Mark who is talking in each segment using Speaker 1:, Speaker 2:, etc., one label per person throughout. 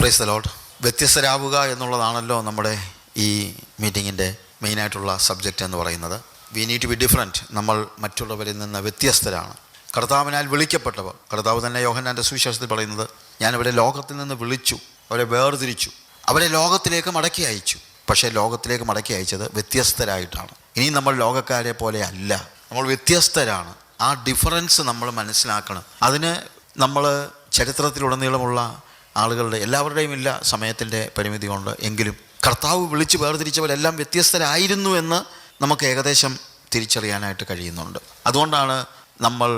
Speaker 1: Price load വ്യത്യസ്തരാവുക എന്നുള്ളതാണല്ലോ നമ്മുടെ ഈ മീറ്റിങ്ങിന്റെ മെയിനായിട്ടുള്ള സബ്ജക്റ്റ് എന്ന് പറയുന്നത്. We need to be different നമ്മൾ മറ്റുള്ളവരിൽ നിന്ന് വ്യത്യസ്തരാണ്. കർത്താവിനാൽ വിളിക്കപ്പെട്ടവർ കർത്താവ് തന്നെ യോഹനാന്റെ സുവിശേഷത്തിൽ പറയുന്നത് ഞാനിവിടെ ലോകത്തിൽ നിന്ന് വിളിച്ചു അവരെ വേർതിരിച്ചു അവരെ ലോകത്തിലേക്ക് മടക്കി അയച്ചു. പക്ഷേ ലോകത്തിലേക്ക് മടക്കി അയച്ചത് വ്യത്യസ്തരായിട്ടാണ്. ഇനി നമ്മൾ ലോകക്കാരെ പോലെ അല്ല. നമ്മൾ വ്യത്യസ്തരാണ്. ആ ഡിഫറൻസ് നമ്മൾ മനസ്സിലാക്കണം. അതിന് നമ്മൾ ചരിത്രത്തിലുടനീളമുള്ള ആളുകളുടെ എല്ലാവരുടെയും ഇല്ല സമയത്തിന്റെ പരിമിതി കൊണ്ട്. എങ്കിലും കർത്താവ് വിളിച്ച് വേർതിരിച്ചവരെല്ലാം വ്യത്യസ്തരായിരുന്നു എന്ന് നമുക്ക് ഏകദേശം തിരിച്ചറിയാനായിട്ട് കഴിയുന്നുണ്ട്. അതുകൊണ്ടാണ് നമ്മൾ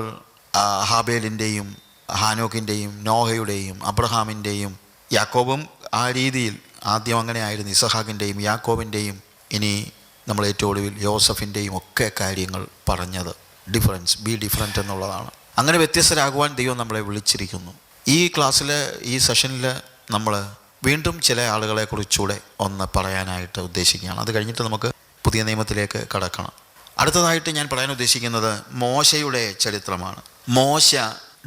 Speaker 1: ഹാബേലിന്റെയും ഹാനോക്കിന്റെയും നോഹയുടെയും അബ്രഹാമിന്റെയും യാക്കോബും ആ രീതിയിൽ ആദ്യം അങ്ങനെ ആയിരുന്നു ഇസഹാക്കിന്റെയും യാക്കോബിന്റെയും ഇനി നമ്മൾ ഏറ്റവും ഒടുവിൽ യോസഫിന്റെയും ഒക്കെ കാര്യങ്ങൾ പറഞ്ഞത്. ഡിഫറൻസ് ബി ഡിഫറന്റ് എന്നുള്ളതാണ്. അങ്ങനെ വ്യത്യസ്തരാകുവാൻ ദൈവം നമ്മളെ വിളിച്ചിരിക്കുന്നു. ഈ ക്ലാസ്സിൽ ഈ സെഷനിൽ നമ്മൾ വീണ്ടും ചില ആളുകളെ കുറിച്ചുകൂടെ ഒന്ന് പറയാനായിട്ട് ഉദ്ദേശിക്കുകയാണ്. അത് കഴിഞ്ഞിട്ട് നമുക്ക് പുതിയ നിയമത്തിലേക്ക് കടക്കണം. അടുത്തതായിട്ട് ഞാൻ പറയാൻ ഉദ്ദേശിക്കുന്നത് മോശയുടെ ചരിത്രമാണ്. മോശ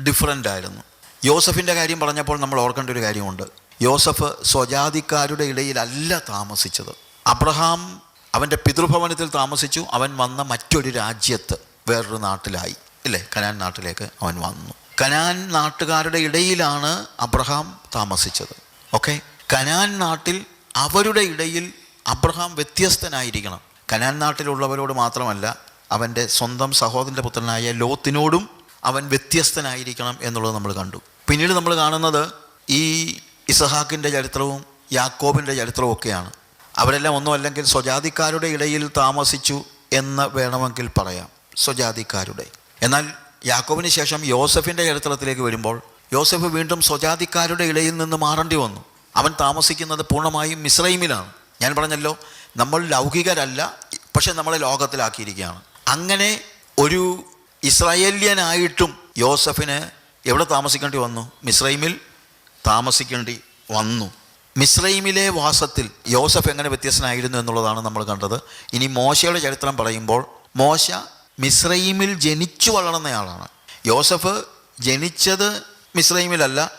Speaker 1: ഡിഫറന്റ് ആയിരുന്നു. യോസഫിന്റെ കാര്യം പറഞ്ഞപ്പോൾ നമ്മൾ ഓർക്കേണ്ട ഒരു കാര്യമുണ്ട്. യോസഫ് സ്വജാതിക്കാരുടെ ഇടയിലല്ല താമസിച്ചത്. അബ്രഹാം അവന്റെ പിതൃഭവനത്തിൽ താമസിച്ചു. അവൻ വന്ന മറ്റൊരു രാജ്യത്ത് വേറൊരു നാട്ടിലായി. ഇല്ലേ? കനാൻ നാട്ടിലേക്ക് അവൻ വന്നു. കനാൻ നാട്ടുകാരുടെ ഇടയിലാണ് അബ്രഹാം താമസിച്ചത്. ഓക്കെ? കനാൻ നാട്ടിൽ അവരുടെ ഇടയിൽ അബ്രഹാം വ്യത്യസ്തനായിരിക്കണം. കനാൻ നാട്ടിലുള്ളവരോട് മാത്രമല്ല അവന്റെ സ്വന്തം സഹോദരന്റെ പുത്രനായ ലോത്തിനോടും അവൻ വ്യത്യസ്തനായിരിക്കണം എന്നുള്ളത് നമ്മൾ കണ്ടു. പിന്നീട് നമ്മൾ കാണുന്നത് ഈ ഇസഹാക്കിന്റെ ചരിത്രവും യാക്കോബിന്റെ ചരിത്രവും ഒക്കെയാണ്. അവരെല്ലാം ഒന്നും അല്ലെങ്കിൽ സ്വജാതിക്കാരുടെ ഇടയിൽ താമസിച്ചു എന്ന് വേണമെങ്കിൽ പറയാം. സ്വജാതിക്കാരുടെ. എന്നാൽ യാക്കോബിന് ശേഷം യോസഫിന്റെ ചരിത്രത്തിലേക്ക് വരുമ്പോൾ യോസഫ് വീണ്ടും സ്വജാതിക്കാരുടെ ഇടയിൽ നിന്ന് മാറേണ്ടി വന്നു. അവൻ താമസിക്കുന്നത് പൂർണമായും മിസ്രൈമിലാണ് ഞാൻ പറഞ്ഞല്ലോ നമ്മൾ ലൗകികരല്ല പക്ഷെ നമ്മളെ ലോകത്തിലാക്കിയിരിക്കുകയാണ്. അങ്ങനെ ഒരു ഇസ്രായേല്യനായിട്ടും യോസഫിന് എവിടെ താമസിക്കേണ്ടി വന്നു? മിസ്രൈമിൽ താമസിക്കേണ്ടി വന്നു. മിസ്രൈമിലെ വാസത്തിൽ യോസഫ് എങ്ങനെ വ്യത്യസ്തനായിരുന്നു എന്നുള്ളതാണ് നമ്മൾ കണ്ടത്. ഇനി മോശയുടെ ചരിത്രം പറയുമ്പോൾ മോശ മിസ്രൈമിൽ ജനിച്ചു വളർന്നയാളാണ്. യോസഫ് ജനിച്ചത് മിസ്രൈമിലല്ല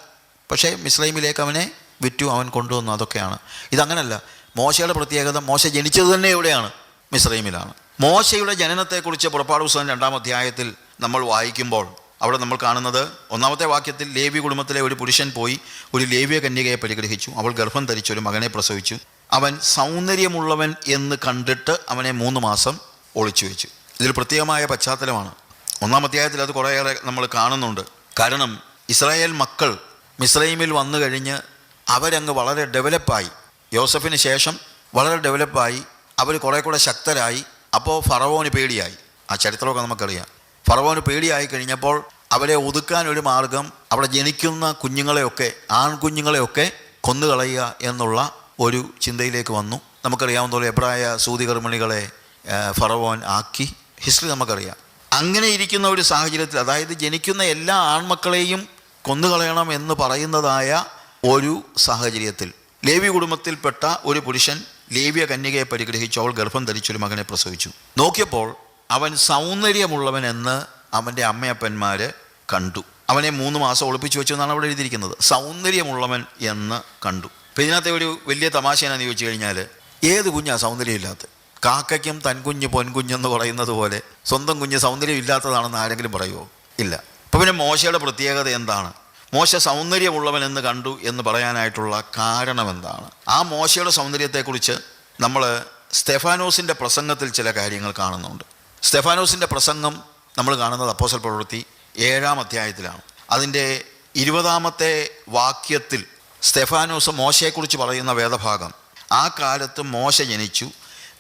Speaker 1: പക്ഷേ മിസ്രൈമിലേക്ക് അവനെ വിറ്റു അവൻ കൊണ്ടുവന്നു അതൊക്കെയാണ്. ഇതങ്ങനല്ല. മോശയുടെ പ്രത്യേകത മോശ ജനിച്ചത് തന്നെ എവിടെയാണ് മിസ്രൈമിലാണ് മോശയുടെ ജനനത്തെക്കുറിച്ച് പുറപ്പാട് പുസ്തകം രണ്ടാം അധ്യായത്തിൽ നമ്മൾ വായിക്കുമ്പോൾ അവിടെ നമ്മൾ കാണുന്നത് ഒന്നാമത്തെ വാക്യത്തിൽ ലേവി കുടുംബത്തിലെ ഒരു പുരുഷൻ പോയി ഒരു ലേവ്യ കന്യകയെ പരിഗ്രഹിച്ചു. അവൾ ഗർഭം ധരിച്ചു ഒരു മകനെ പ്രസവിച്ചു. അവൻ സൗന്ദര്യമുള്ളവൻ എന്ന് കണ്ടിട്ട് അവനെ മൂന്ന് മാസം ഒളിച്ചു വെച്ചു. ഇതിൽ പ്രത്യേകമായ പശ്ചാത്തലമാണ്. ഒന്നാം അധ്യായത്തിൽ അത് കുറേയേറെ നമ്മൾ കാണുന്നുണ്ട്. കാരണം ഇസ്രായേൽ മക്കൾ മിസ്രൈമിൽ വന്നു കഴിഞ്ഞ് അവരങ്ങ് വളരെ ഡെവലപ്പായി യോസഫിന് ശേഷം വളരെ ഡെവലപ്പായി അവർ കുറേ കൂടെ ശക്തരായി. അപ്പോൾ ഫറവോന് പേടിയായി. ആ ചരിത്രമൊക്കെ നമുക്കറിയാം. ഫറവോന് പേടിയായി കഴിഞ്ഞപ്പോൾ അവരെ ഒതുക്കാൻ ഒരു മാർഗം അവിടെ ജനിക്കുന്ന കുഞ്ഞുങ്ങളെയൊക്കെ ആൺകുഞ്ഞുങ്ങളെയൊക്കെ കൊന്നുകളയുക എന്നുള്ള ഒരു ചിന്തയിലേക്ക് വന്നു. നമുക്കറിയാവുന്ന പോലെ എബ്രായ സൂതികർമ്മിണികളെ ഫറവോൻ ആക്കി. ഹിസ്റ്ററി നമുക്കറിയാം. അങ്ങനെ ഇരിക്കുന്ന ഒരു സാഹചര്യത്തിൽ അതായത് ജനിക്കുന്ന എല്ലാ ആൺമക്കളെയും കൊന്നുകളയണം എന്ന് പറയുന്നതായ ഒരു സാഹചര്യത്തിൽ ലേവി കുടുംബത്തിൽപ്പെട്ട ഒരു പുരുഷൻ ലേവിയ കന്യകയെ പരിഗ്രഹിച്ചു. അവൾ ഗർഭം ധരിച്ചൊരു മകനെ പ്രസവിച്ചു. നോക്കിയപ്പോൾ അവൻ സൗന്ദര്യമുള്ളവൻ എന്ന് അവന്റെ അമ്മയപ്പന്മാർ കണ്ടു. അവനെ മൂന്ന് മാസം ഒളിപ്പിച്ചു വെച്ചു എന്നാണ് അവിടെ എഴുതിയിരിക്കുന്നത്. സൗന്ദര്യമുള്ളവൻ എന്ന് കണ്ടു. അപ്പം ഇതിനകത്തെ ഒരു വലിയ തമാശ എന്നാന്ന് ചോദിച്ചു കഴിഞ്ഞാൽ ഏത് കുഞ്ഞാണ് സൗന്ദര്യമില്ലാത്ത? കാക്കയ്ക്കും തൻകുഞ്ഞ് പൊൻകുഞ്ഞെന്ന് പറയുന്നത് പോലെ സ്വന്തം കുഞ്ഞ് സൗന്ദര്യം ഇല്ലാത്തതാണെന്ന് ആരെങ്കിലും പറയുമോ ഇല്ല. അപ്പോൾ പിന്നെ മോശയുടെ പ്രത്യേകത എന്താണ്? മോശ സൗന്ദര്യമുള്ളവൻ എന്ന് കണ്ടു എന്ന് പറയാനായിട്ടുള്ള കാരണം എന്താണ്? ആ മോശയുടെ സൗന്ദര്യത്തെക്കുറിച്ച് നമ്മൾ സ്റ്റെഫാനോസിന്റെ പ്രസംഗത്തിൽ ചില കാര്യങ്ങൾ കാണുന്നുണ്ട്. സ്റ്റെഫാനോസിന്റെ പ്രസംഗം നമ്മൾ കാണുന്നത് അപ്പോസൽ പ്രവൃത്തി ഏഴാം അധ്യായത്തിലാണ്. അതിന്റെ ഇരുപതാമത്തെ വാക്യത്തിൽ സ്റ്റെഫാനോസ് മോശയെക്കുറിച്ച് പറയുന്ന വേദഭാഗം ആ കാലത്ത് മോശ ജനിച്ചു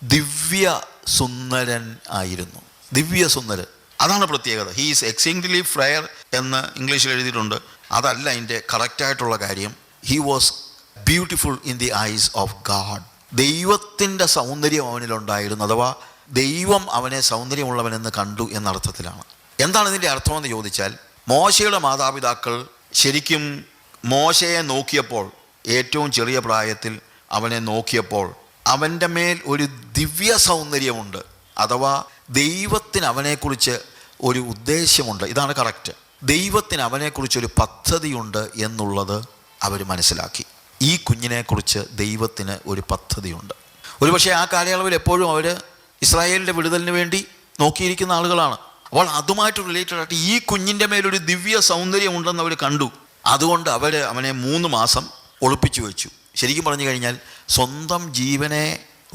Speaker 1: ദിവ്യ സുന്ദരൻ ആയിരുന്നു. ദിവ്യ സുന്ദരൻ. അതാണ് പ്രത്യേകത. ഹീ ഈസ് എക്സിംഗ്ലി ഫ്രയർ എന്ന് ഇംഗ്ലീഷിൽ എഴുതിയിട്ടുണ്ട്. അതല്ല അതിന്റെ കറക്റ്റായിട്ടുള്ള കാര്യം. He was beautiful in the eyes of God ദൈവത്തിന്റെ സൗന്ദര്യം അവനിലുണ്ടായിരുന്നു അഥവാ ദൈവം അവനെ സൗന്ദര്യമുള്ളവനെന്ന് കണ്ടു എന്നർത്ഥത്തിലാണ് എന്താണ് ഇതിന്റെ അർത്ഥമെന്ന് ചോദിച്ചാൽ മോശയുടെ മാതാപിതാക്കൾ ശരിക്കും മോശയെ നോക്കിയപ്പോൾ ഏറ്റവും ചെറിയ പ്രായത്തിൽ അവനെ നോക്കിയപ്പോൾ അവന്റെ മേൽ ഒരു ദിവ്യ സൗന്ദര്യമുണ്ട് അഥവാ ദൈവത്തിന് അവനെക്കുറിച്ച് ഒരു ഉദ്ദേശ്യമുണ്ട്. ഇതാണ് കറക്റ്റ് ദൈവത്തിന് അവനെക്കുറിച്ച് ഒരു പദ്ധതിയുണ്ട് എന്നുള്ളത് അവർ മനസ്സിലാക്കി. ഈ കുഞ്ഞിനെക്കുറിച്ച് ദൈവത്തിന് ഒരു പദ്ധതിയുണ്ട്. ഒരുപക്ഷെ ആ കാലയളവിൽ എപ്പോഴും അവർ ഇസ്രായേലിന്റെ വിടുതലിന് വേണ്ടി നോക്കിയിരിക്കുന്ന ആളുകളാണ്. അപ്പോൾ അതുമായിട്ട് റിലേറ്റഡ് ആയിട്ട് ഈ കുഞ്ഞിന്റെ മേലൊരു ദിവ്യ സൗന്ദര്യം ഉണ്ടെന്ന് അവർ കണ്ടു. അതുകൊണ്ട് അവർ അവനെ മൂന്ന് മാസം ഒളിപ്പിച്ചു വെച്ചു. ശരിക്കും പറഞ്ഞു കഴിഞ്ഞാൽ സ്വന്തം ജീവനെ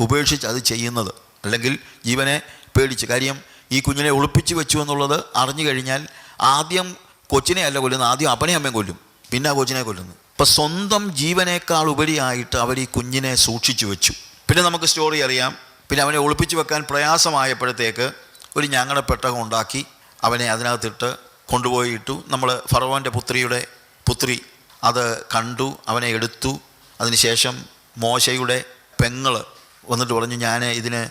Speaker 1: ഉപേക്ഷിച്ച് അത് ചെയ്യുന്നത് അല്ലെങ്കിൽ ജീവനെ പേടിച്ച്. കാര്യം ഈ കുഞ്ഞിനെ ഒളിപ്പിച്ചു വെച്ചു എന്നുള്ളത് അറിഞ്ഞു കഴിഞ്ഞാൽ ആദ്യം കൊച്ചിനെ അല്ല കൊല്ലുന്നത് ആദ്യം അപ്പനെ അമ്മയും കൊല്ലും പിന്നെ ആ കൊച്ചിനെ കൊല്ലുന്നു. അപ്പം സ്വന്തം ജീവനേക്കാൾ ഉപരിയായിട്ട് അവർ ഈ കുഞ്ഞിനെ സൂക്ഷിച്ചു വെച്ചു. പിന്നെ നമുക്ക് സ്റ്റോറി അറിയാം. പിന്നെ അവനെ ഒളിപ്പിച്ചു വെക്കാൻ പ്രയാസമായപ്പോഴത്തേക്ക് ഒരു ഞങ്ങളുടെ പെട്ടകം ഉണ്ടാക്കി അവനെ അതിനകത്തിട്ട് കൊണ്ടുപോയിട്ടു നമ്മൾ ഫറവോന്റെ പുത്രിയുടെ പുത്രി അത് കണ്ടു അവനെ എടുത്തു. അതിനുശേഷം മോശയുടെ പെങ്ങൾ വന്നിട്ട് പറഞ്ഞു ഞാൻ ഇതിന്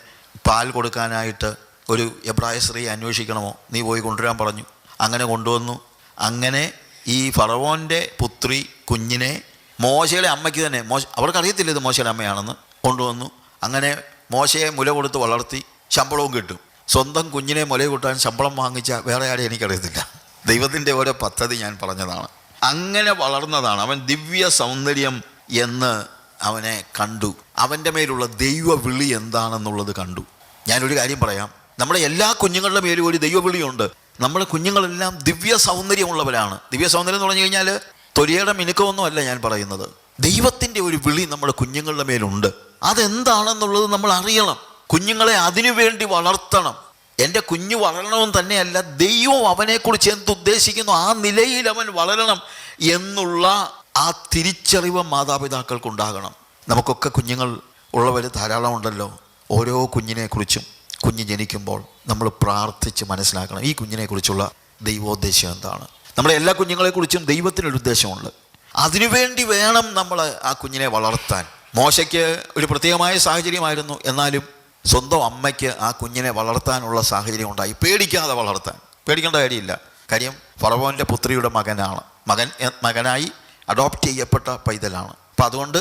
Speaker 1: പാൽ കൊടുക്കാനായിട്ട് ഒരു എബ്രായ സ്ത്രീ അന്വേഷിക്കണമോ? നീ പോയി കൊണ്ടുവരാൻ പറഞ്ഞു. അങ്ങനെ കൊണ്ടുവന്നു. അങ്ങനെ ഈ ഫറവോന്റെ പുത്രി കുഞ്ഞിനെ മോശയുടെ അമ്മയ്ക്ക് തന്നെ മോശ അവർക്കറിയത്തില്ല ഇത് മോശയുടെ അമ്മയാണെന്ന് കൊണ്ടുവന്നു. അങ്ങനെ മോശയെ മുല കൊടുത്ത് വളർത്തി ശമ്പളവും കിട്ടും. സ്വന്തം കുഞ്ഞിനെ മുല കൂട്ടാൻ ശമ്പളം വാങ്ങിച്ച വേറെ ആരെയും എനിക്കറിയത്തില്ല. ദൈവത്തിന്റെ ഓരോ പദ്ധതി ഞാൻ പറഞ്ഞതാണ്. അങ്ങനെ വളർന്നതാണ്. അവൻ ദിവ്യ സൗന്ദര്യം എന്ന് അവനെ കണ്ടു. അവന്റെ മേലുള്ള ദൈവ വിളി എന്താണെന്നുള്ളത് കണ്ടു. ഞാനൊരു കാര്യം പറയാം. നമ്മുടെ എല്ലാ കുഞ്ഞുങ്ങളുടെ മേലും ഒരു ദൈവവിളിയുണ്ട്. നമ്മുടെ കുഞ്ഞുങ്ങളെല്ലാം ദിവ്യ സൗന്ദര്യമുള്ളവരാണ്. ദിവ്യ സൗന്ദര്യം എന്ന് പറഞ്ഞു കഴിഞ്ഞാൽ തൊലിയുടെ മിനുക്കമൊന്നും അല്ല ഞാൻ പറയുന്നത്. ദൈവത്തിന്റെ ഒരു വിളി നമ്മുടെ കുഞ്ഞുങ്ങളുടെ മേലുണ്ട്. അതെന്താണെന്നുള്ളത് നമ്മൾ അറിയണം. കുഞ്ഞുങ്ങളെ അതിനുവേണ്ടി വളർത്തണം. എന്റെ കുഞ്ഞു വളരണമെന്ന് തന്നെയല്ല ദൈവം അവനെക്കുറിച്ച് എന്തുദ്ദേശിക്കുന്നു ആ നിലയിൽ അവൻ വളരണം എന്നുള്ള ആ തിരിച്ചറിവ് മാതാപിതാക്കൾക്കുണ്ടാകണം. നമുക്കൊക്കെ കുഞ്ഞുങ്ങൾ ഉള്ളവർ ധാരാളം ഉണ്ടല്ലോ ഓരോ കുഞ്ഞിനെക്കുറിച്ചും കുഞ്ഞ് ജനിക്കുമ്പോൾ നമ്മൾ പ്രാർത്ഥിച്ച് മനസ്സിലാക്കണം. ഈ കുഞ്ഞിനെക്കുറിച്ചുള്ള ദൈവോദ്ദേശം എന്താണ്? നമ്മളെ എല്ലാ കുഞ്ഞുങ്ങളെക്കുറിച്ചും ദൈവത്തിനൊരു ഉദ്ദേശമുണ്ട്. അതിനുവേണ്ടി വേണം നമ്മൾ ആ കുഞ്ഞിനെ വളർത്താൻ. മോശയ്ക്ക് ഒരു പ്രത്യേകമായ സാഹചര്യമായിരുന്നു. എന്നാലും സ്വന്തം അമ്മയ്ക്ക് ആ കുഞ്ഞിനെ വളർത്താനുള്ള സാഹചര്യം ഉണ്ടായി. പേടിക്കാതെ വളർത്താൻ. പേടിക്കേണ്ട കാര്യമില്ല. കാര്യം ഫറവോന്റെ പുത്രിയുടെ മകനാണ്. മകൻ മകനായി അഡോപ്റ്റ് ചെയ്യപ്പെട്ട പൈതലാണ്. അപ്പം അതുകൊണ്ട്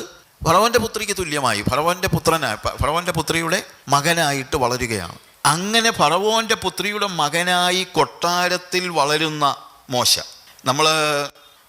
Speaker 1: ഫറവന്റെ പുത്രിക്ക് തുല്യമായി ഫറവന്റെ പുത്രനായി ഫറവന്റെ പുത്രിയുടെ മകനായിട്ട് വളരുകയാണ്. അങ്ങനെ ഫറവോന്റെ പുത്രിയുടെ മകനായി കൊട്ടാരത്തിൽ വളരുന്ന മോശ. നമ്മൾ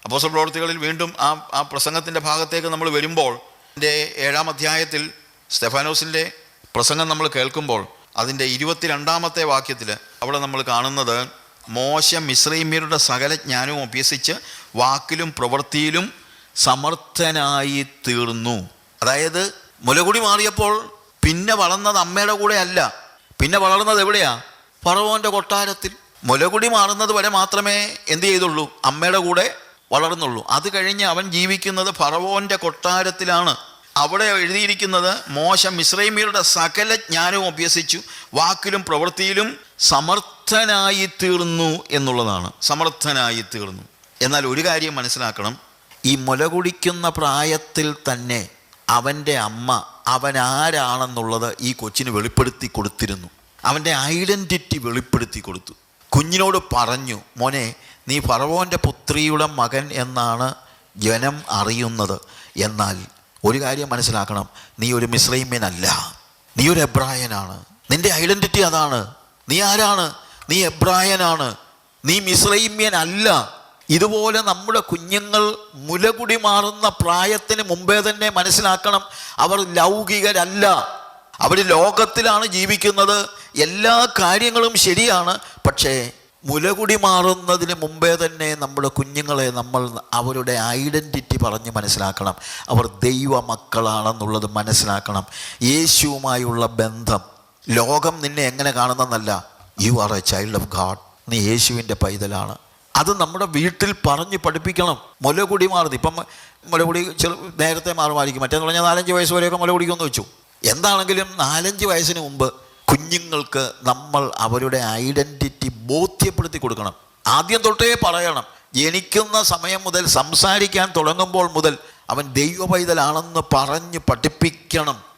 Speaker 1: അപ്പോസ പ്രവർത്തികളിൽ വീണ്ടും ആ ആ പ്രസംഗത്തിന്റെ ഭാഗത്തേക്ക് നമ്മൾ വരുമ്പോൾ എന്റെ ഏഴാം അധ്യായത്തിൽ സ്റ്റെഫാനോസിന്റെ പ്രസംഗം നമ്മൾ കേൾക്കുമ്പോൾ അതിന്റെ ഇരുപത്തിരണ്ടാമത്തെ വാക്യത്തിൽ അവിടെ നമ്മൾ കാണുന്നത് മോശ മിശ്രൈമ്യരുടെ സകല ജ്ഞാനവും അഭ്യസിച്ച് വാക്കിലും പ്രവൃത്തിയിലും സമർത്ഥനായി തീർന്നു. അതായത് മുലകുടി മാറിയപ്പോൾ പിന്നെ വളർന്നത് അമ്മയുടെ കൂടെ അല്ല. പിന്നെ വളർന്നത് എവിടെയാ? ഫറവോന്റെ കൊട്ടാരത്തിൽ. മുലകുടി മാറുന്നത് വരെ മാത്രമേ എന്ത് ചെയ്തുള്ളൂ? അമ്മയുടെ കൂടെ വളർന്നുള്ളൂ. അത് കഴിഞ്ഞ് അവൻ ജീവിക്കുന്നത് ഫറവോന്റെ കൊട്ടാരത്തിലാണ്. അവിടെ എഴുതിയിരിക്കുന്നത് മോശ മിശ്രൈമിയരുടെ സകല ജ്ഞാനവും അഭ്യസിച്ചു വാക്കിലും പ്രവൃത്തിയിലും സമർത്ഥനായി തീർന്നു എന്നുള്ളതാണ്. സമർത്ഥനായി തീർന്നു. എന്നാൽ ഒരു കാര്യം മനസ്സിലാക്കണം. ഈ മുല കുടിക്കുന്ന പ്രായത്തിൽ തന്നെ അവന്റെ അമ്മ അവൻ ആരാണെന്നുള്ളത് ഈ കൊച്ചിന് വെളിപ്പെടുത്തി കൊടുത്തിരുന്നു. അവന്റെ ഐഡന്റിറ്റി വെളിപ്പെടുത്തി കൊടുത്തു. കുഞ്ഞിനോട് പറഞ്ഞു മോനെ നീ ഫറവോന്റെ പുത്രിയുടെ മകൻ എന്നാണ് ജനം അറിയുന്നത്. എന്നാൽ ഒരു കാര്യം മനസ്സിലാക്കണം. നീ ഒരു മിശ്രൈമ്യനല്ല നീ ഒരു എബ്രായനാണ്. നിന്റെ ഐഡന്റിറ്റി അതാണ്. നീ ആരാണ്? നീ എബ്രായനാണ്. നീ മിശ്രൈമ്യനല്ല ഇതുപോലെ നമ്മുടെ കുഞ്ഞുങ്ങൾ മുലകുടി മാറുന്ന പ്രായത്തിന് മുമ്പേ തന്നെ മനസ്സിലാക്കണം. അവർ ലൗകികരല്ല. അവർ ലോകത്തിലാണ് ജീവിക്കുന്നത്. എല്ലാ കാര്യങ്ങളും ശരിയാണ്. പക്ഷേ മുലകുടി മാറുന്നതിന് മുമ്പേ തന്നെ നമ്മുടെ കുഞ്ഞുങ്ങളെ നമ്മൾ അവരുടെ ഐഡന്റിറ്റി പറഞ്ഞ് മനസ്സിലാക്കണം. അവർ ദൈവ മക്കളാണെന്നുള്ളത് മനസ്സിലാക്കണം. യേശുവുമായുള്ള ബന്ധം. ലോകം നിന്നെ എങ്ങനെ കാണുന്നതല്ല you are a child of God നീ യേശുവിന്റെ പൈതലാണ്. അത് നമ്മുടെ വീട്ടിൽ പറഞ്ഞ് പഠിപ്പിക്കണം. മുലകുടി മാറുന്നത്. ഇപ്പം മുലകുടി ചെറു നേരത്തെ മാറുമായിരിക്കും. മറ്റേന്ന് പറഞ്ഞാൽ നാലഞ്ച് വയസ്സ് വരെയൊക്കെ മുലകുടിക്കുമെന്ന് വെച്ചു. എന്താണെങ്കിലും നാലഞ്ച് വയസ്സിന് മുമ്പ് കുഞ്ഞുങ്ങൾക്ക് നമ്മൾ അവരുടെ ഐഡന്റിറ്റി ബോധ്യപ്പെടുത്തി കൊടുക്കണം. ആദ്യം തൊട്ടേ പറയണം. ജനിക്കുന്ന സമയം മുതൽ സംസാരിക്കാൻ തുടങ്ങുമ്പോൾ മുതൽ അവൻ ദൈവ പൈതലാണെന്ന് പറഞ്ഞ് പഠിപ്പിക്കണം.